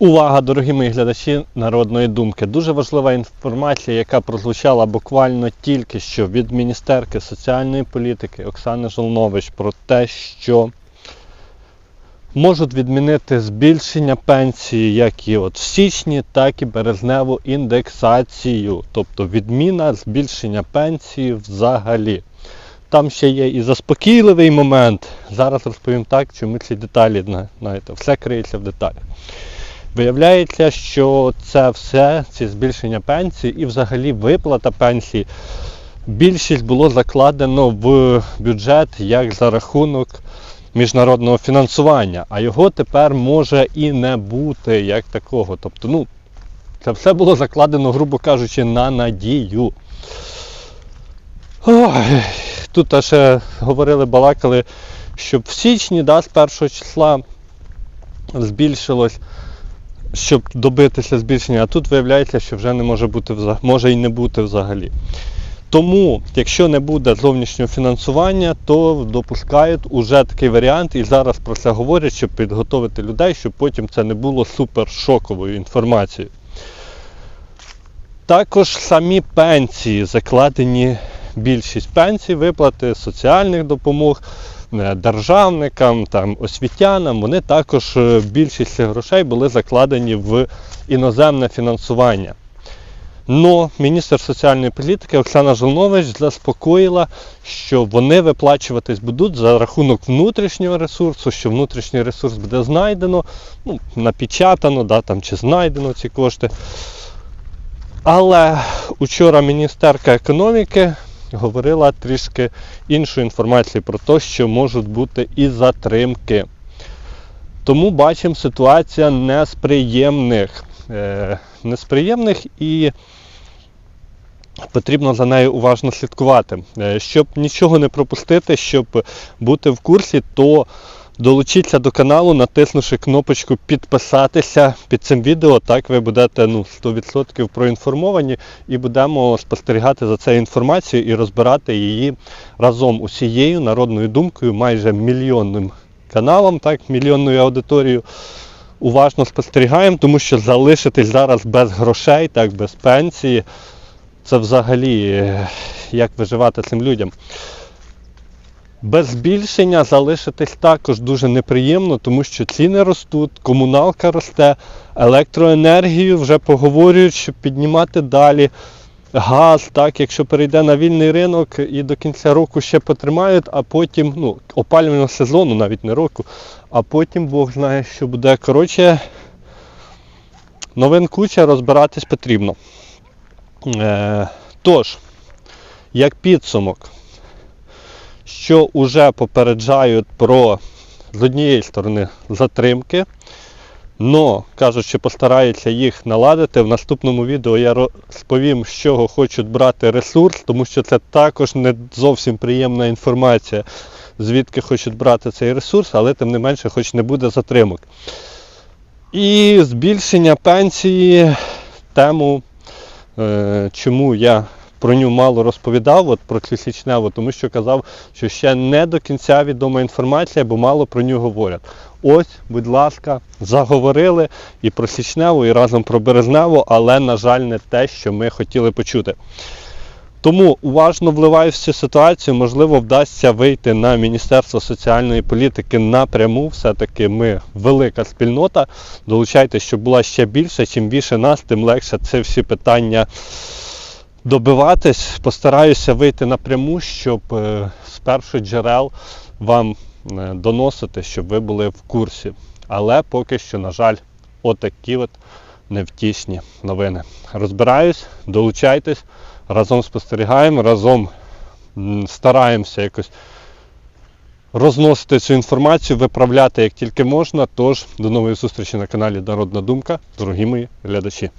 Увага, дорогі мої глядачі народної думки. Дуже важлива інформація, яка прозвучала буквально тільки що від міністерки соціальної політики Оксани Жолнович про те, що можуть відмінити збільшення пенсії як і от в січні, так і березневу індексацію. Тобто відміна збільшення пенсії взагалі. Там ще є і заспокійливий момент. Зараз розповім так, чому ці деталі, знаєте, все криється в деталях. Виявляється, що це все, ці збільшення пенсії і взагалі виплата пенсії, більшість було закладено в бюджет як за рахунок міжнародного фінансування, а його тепер може і не бути як такого. Тобто, ну, це все було закладено, грубо кажучи, на надію. Ой, тут аж говорили, балакали, щоб в січні, да, з першого числа збільшилось щоб добитися збільшення, а тут виявляється, що вже не може бути може і не бути взагалі. Тому, якщо не буде зовнішнього фінансування, то допускають уже такий варіант, і зараз про це говорять, щоб підготовити людей, щоб потім це не було супер шоковою інформацією. Також самі пенсії закладені більшість пенсій, виплати соціальних допомог е, державникам, там, освітянам, вони також е, більшість грошей були закладені в іноземне фінансування. Но міністр соціальної політики Оксана Жолнович заспокоїла, що вони виплачуватись будуть за рахунок внутрішнього ресурсу, що внутрішній ресурс буде знайдено, ну, напечатано, да, там, чи знайдено ці кошти. Але учора міністерка економіки говорила трішки іншу інформацію про те, що можуть бути і затримки. Тому бачимо ситуація не з приємних. Е, з приємних і потрібно за нею уважно слідкувати. Е, Щоб нічого не пропустити, щоб бути в курсі, то долучіться до каналу, натиснувши кнопочку підписатися під цим відео. Так ви будете ну, 100% проінформовані і будемо спостерігати за цією інформацією і розбирати її разом усією народною думкою, майже мільйонним каналом, так, мільйонною аудиторією. Уважно спостерігаємо, тому що залишитись зараз без грошей, так, без пенсії, це взагалі е, як виживати цим людям. Без збільшення залишитись також дуже неприємно, тому що ціни ростуть, комуналка росте, електроенергію вже поговорюють, щоб піднімати далі. Газ, так, якщо перейде на вільний ринок і до кінця року ще потримають, а потім, ну, опалювального сезону, навіть не року, а потім Бог знає, що буде. Коротше, новин куча, розбиратись потрібно. Е, тож, як підсумок, що вже попереджають про з однієї сторони затримки, но кажуть, що постараються їх наладити. В наступному відео я розповім, з чого хочуть брати ресурс, тому що це також не зовсім приємна інформація, звідки хочуть брати цей ресурс, але тим не менше, хоч не буде затримок. І збільшення пенсії, тему, е, чому я про нього мало розповідав, от про січневу, тому що казав, що ще не до кінця відома інформація, бо мало про нього говорять. Ось, будь ласка, заговорили і про січневу, і разом про березневу, але, на жаль, не те, що ми хотіли почути. Тому уважно вливаю в цю ситуацію, можливо, вдасться вийти на Міністерство соціальної політики напряму. Все-таки ми велика спільнота. Долучайтеся, щоб була ще більше. Чим більше нас, тим легше це всі питання добиватись. Постараюся вийти напряму, щоб е, з перших джерел вам е, доносити, щоб ви були в курсі. Але поки що, на жаль, отакі от невтішні новини. Розбираюсь, долучайтесь, разом спостерігаємо, разом стараємося якось розносити цю інформацію, виправляти як тільки можна. Тож до нової зустрічі на каналі Народна Думка, дорогі мої глядачі.